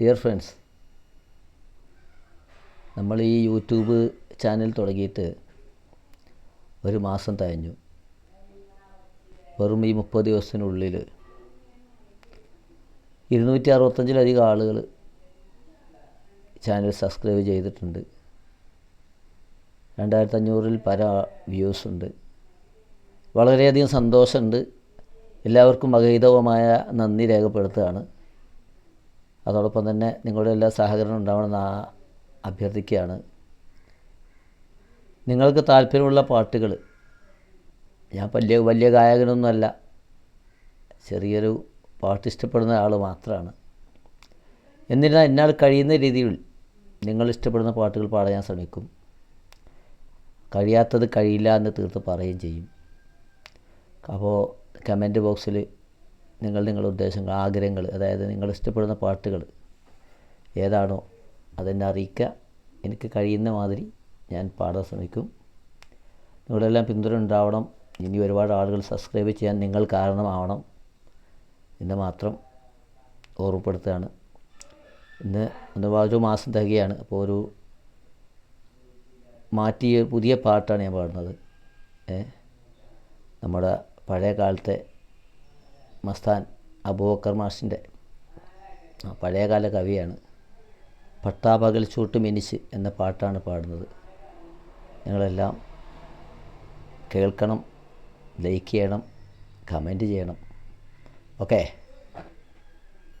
Dear friends നമ്മൾ ഈ YouTube channel തുടങ്ങിയിട്ട് ഒരു മാസം തഴഞ്ഞു വെറും ഈ മുപ്പത് ദിവസത്തിനുള്ളിൽ ഇരുന്നൂറ്റി അറുപത്തഞ്ചിലധികം ആളുകൾ ചാനൽ സബ്സ്ക്രൈബ് ചെയ്തിട്ടുണ്ട്. രണ്ടായിരത്തി അഞ്ഞൂറിൽ പല വ്യൂസ് ഉണ്ട്. വളരെയധികം സന്തോഷമുണ്ട്. എല്ലാവർക്കും അഗൈതവമായ നന്ദി രേഖപ്പെടുത്തുകയാണ്. അതോടൊപ്പം തന്നെ നിങ്ങളുടെ എല്ലാ സഹകരണം ഉണ്ടാവണമെന്ന് അഭ്യർത്ഥിക്കുകയാണ്. നിങ്ങൾക്ക് താല്പര്യമുള്ള പാട്ടുകൾ ഞാൻ വലിയ വലിയ ഗായകനൊന്നുമല്ല ചെറിയൊരു പാട്ട് ഇഷ്ടപ്പെടുന്ന ആൾ മാത്രമാണ് എന്നിരുന്നാൽ എന്നാൽ കഴിയുന്ന രീതിയിൽ നിങ്ങൾ ഇഷ്ടപ്പെടുന്ന പാട്ടുകൾ പാടാൻ ഞാൻ ശ്രമിക്കും. കഴിയാത്തത് കഴിയില്ല എന്ന് തീർത്ത് പറയുകയും ചെയ്യും. അപ്പോൾ കമന്റ് ബോക്സിൽ നിങ്ങൾ നിങ്ങളുടെ ഉദ്ദേശങ്ങൾ ആഗ്രഹങ്ങൾ അതായത് നിങ്ങൾ ഇഷ്ടപ്പെടുന്ന പാട്ടുകൾ ഏതാണോ അതെന്നെ അറിയിക്കുക. എനിക്ക് കഴിയുന്ന മാതിരി ഞാൻ പാടാൻ ശ്രമിക്കും. നിങ്ങളുടെ എല്ലാം പിന്തുണ ഉണ്ടാവണം. ഇനി ഒരുപാട് ആളുകൾ സബ്സ്ക്രൈബ് ചെയ്യാൻ നിങ്ങൾ കാരണമാവണം എന്ന് മാത്രം ഓർമ്മപ്പെടുത്തുകയാണ്. ഇന്ന് ഒന്ന് ഒരു മാസം തികയാണ്. അപ്പോൾ ഒരു മാറ്റിയ പുതിയ പാട്ടാണ് ഞാൻ പാടുന്നത്. നമ്മുടെ പഴയ കാലത്തെ മസ്താൻ അബൂബക്കർ മാഷിന്റെ. പഴയകാല കവിയാണ്. പട്ടാപകൽ ചൂട്ട് മിനിച്ച് എന്ന പാട്ടാണ് പാടുന്നത്. നിങ്ങളെല്ലാം കേൾക്കണം ലൈക്ക് ചെയ്യണം കമന്റ് ചെയ്യണം. ഓക്കേ.